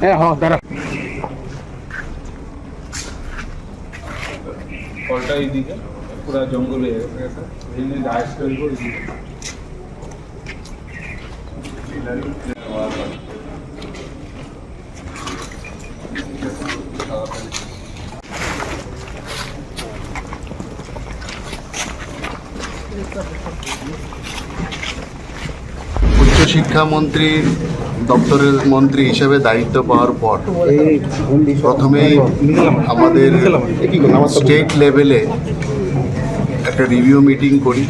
হ্যাঁ হ্যাঁ দাঁড়া। কলটা এইদিকে পুরো জঙ্গলে তৈরি উচ্চশিক্ষামন্ত্রী দপ্তরের মন্ত্রী হিসেবে দায়িত্ব পাওয়ার পর প্রথমেই আমাদের স্টেট লেভেলে একটা রিভিউ মিটিং করি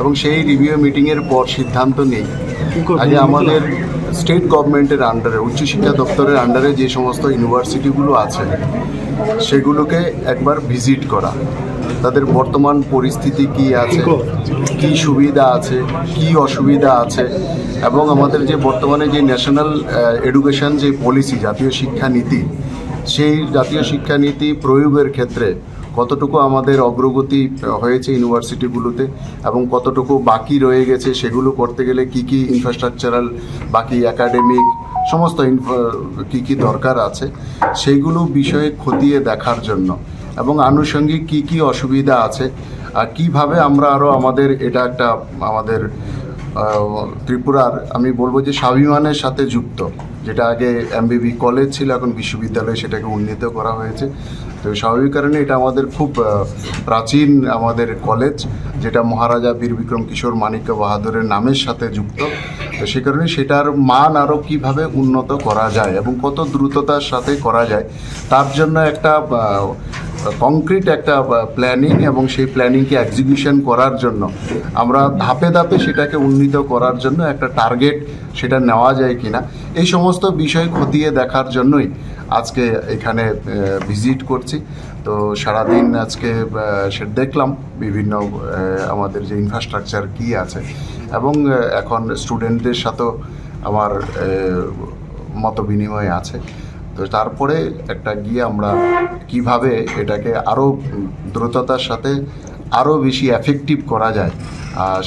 এবং সেই রিভিউ মিটিংয়ের পর সিদ্ধান্ত নেই। আগে আমাদের স্টেট গভর্নমেন্টের আন্ডারে উচ্চশিক্ষা দপ্তরের আন্ডারে যে সমস্ত ইউনিভার্সিটিগুলো আছে, সেগুলোকে একবার ভিজিট করা। তাদের বর্তমান পরিস্থিতি কি আছে? কি সুবিধা আছে? কি অসুবিধা আছে? এবং আমাদের যে বর্তমানে যে ন্যাশনাল এডুকেশন যে পলিসি জাতীয় শিক্ষানীতি সেই জাতীয় শিক্ষানীতি প্রয়োগের ক্ষেত্রে কতটুকু আমাদের অগ্রগতি হয়েছে ইউনিভার্সিটিগুলোতে এবং কতটুকু বাকি রয়ে গেছে সেগুলো করতে গেলে কি কি ইনফ্রাস্ট্রাকচারাল বাকি একাডেমিক সমস্ত ইনফ্রা- কি কি দরকার আছে সেইগুলো বিষয়ে খতিয়ে দেখার জন্য এবং আনুষঙ্গিক কি কি অসুবিধা আছে, আর কীভাবে আমরা আরও আমাদের এটা একটা আমাদের ত্রিপুরার, আমি বলব যে স্বাভিমানের সাথে যুক্ত। যেটা আগে এমবিবি কলেজ ছিল, এখন বিশ্ববিদ্যালয় সেটাকে উন্নীত করা হয়েছে। তো স্বাভাবিক কারণে এটা আমাদের খুব প্রাচীন আমাদের কলেজ যেটা মহারাজা বীর বিক্রম কিশোর মানিক্য বাহাদুরের নামের সাথে যুক্ত। তো সে কারণে সেটার মান আরও কীভাবে উন্নত করা যায় এবং কত দ্রুততার সাথে করা যায়, তার জন্য একটা কংক্রিট একটা প্ল্যানিং এবং সেই প্ল্যানিংকে এক্সিকিউশন করার জন্য আমরা ধাপে ধাপে সেটাকে উন্নীত করার জন্য একটা টার্গেট সেটা নেওয়া যায় কিনা। এই সমস্ত বিষয় খতিয়ে দেখার জন্যই আজকে এখানে ভিজিট করছি। তো সারাদিন আজকে সে দেখলাম বিভিন্ন আমাদের যে ইনফ্রাস্ট্রাকচার কি আছে। এবং এখন স্টুডেন্টদের সাথেও আমার মত বিনিময় আছে। তো তারপরে একটা গিয়ে আমরা কীভাবে এটাকে আরও দ্রুততার সাথে আরও বেশি এফেক্টিভ করা যায়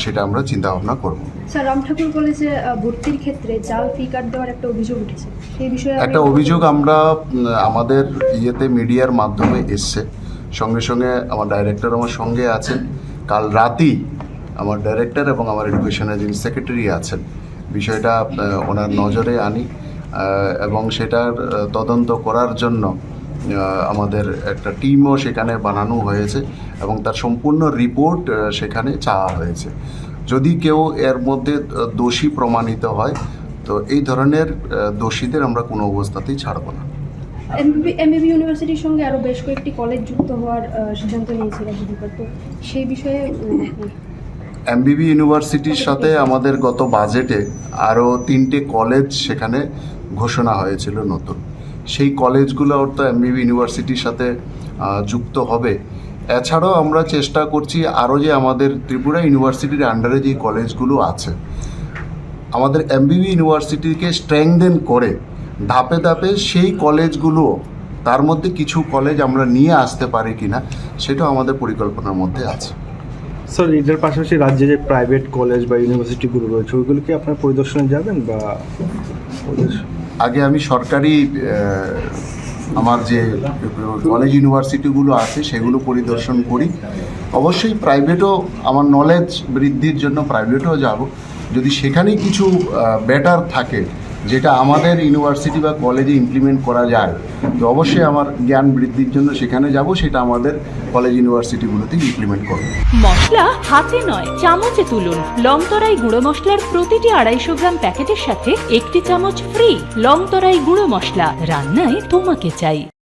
সেটা আমরা চিন্তা ভাবনা করব। স্যার রাম ঠাকুর কলেজে ভর্তির ক্ষেত্রে জাল ফি কার্ড দেওয়ার একটা অভিযোগ উঠেছে। সেই বিষয়ে একটা অভিযোগ আমরা আমাদের ইয়েতে মিডিয়ার মাধ্যমে এসছে। সঙ্গে সঙ্গে আমার ডাইরেক্টর আমার সঙ্গে আছেন। কাল রাতেই আমার ডাইরেক্টর এবং আমার এডুকেশনের যিনি সেক্রেটারি আছেন। বিষয়টা ওনার নজরে আনি এবং সেটার তদন্ত করার জন্য আমাদের একটা টিমও সেখানে বানানো হয়েছে এবং তার সম্পূর্ণ রিপোর্ট সেখানে চাওয়া হয়েছে। যদি কেউ এর মধ্যে দোষী প্রমাণিত হয় তো এই ধরনের দোষীদের আমরা কোনো অবস্থাতেই ছাড়বো না। এমবিবি ইউনিভার্সিটির সঙ্গে আরও বেশ কয়েকটি কলেজ যুক্ত হওয়ার সিদ্ধান্ত নিয়েছে রাজ্য সরকার। তো সেই বিষয়ে এমবিবি ইউনিভার্সিটির সাথে আমাদের গত বাজেটে আরও তিনটে কলেজ সেখানে ঘোষণা হয়েছিল নতুন। সেই কলেজগুলো তো এমবিবি ইউনিভার্সিটির সাথে যুক্ত হবে। এছাড়াও আমরা চেষ্টা করছি আরও যে আমাদের ত্রিপুরা ইউনিভার্সিটির আন্ডারে যে কলেজগুলো আছে, আমাদের এমবিবি ইউনিভার্সিটিকে স্ট্রেংদেন করে ধাপে ধাপে সেই কলেজগুলো, তার মধ্যে কিছু কলেজ আমরা নিয়ে আসতে পারি কিনা, সেটাও আমাদের পরিকল্পনার মধ্যে আছে। স্যার এটার পাশাপাশি রাজ্যে যে প্রাইভেট কলেজ বা ইউনিভার্সিটিগুলো রয়েছে, ওইগুলো কি আপনার পরিদর্শনে যাবেন বা আগে আমি সরকারি আমার যে কলেজ ইউনিভার্সিটিগুলো আছে সেগুলো পরিদর্শন করি। অবশ্যই প্রাইভেটও আমার নলেজ বৃদ্ধির জন্য প্রাইভেটও যাব। যদি সেখানে কিছু বেটার থাকে যেটা আমাদের ইউনিভার্সিটি বা কলেজে ইমপ্লিমেন্ট করা যায়, তো অবশ্যই আমার জ্ঞান বৃদ্ধির জন্য সেখানে যাব, সেটা আমাদের কলেজ ইউনিভার্সিটিগুলোতে ইমপ্লিমেন্ট করব। মশলা হাতে নয়, চামচে তুলুন। লংতরাই গুঁড়ো মশলার প্রতিটি আড়াইশো গ্রাম প্যাকেটের সাথে একটি চামচ ফ্রি লংতরাই গুঁড়ো মশলা। রান্নায় তোমাকে চাই।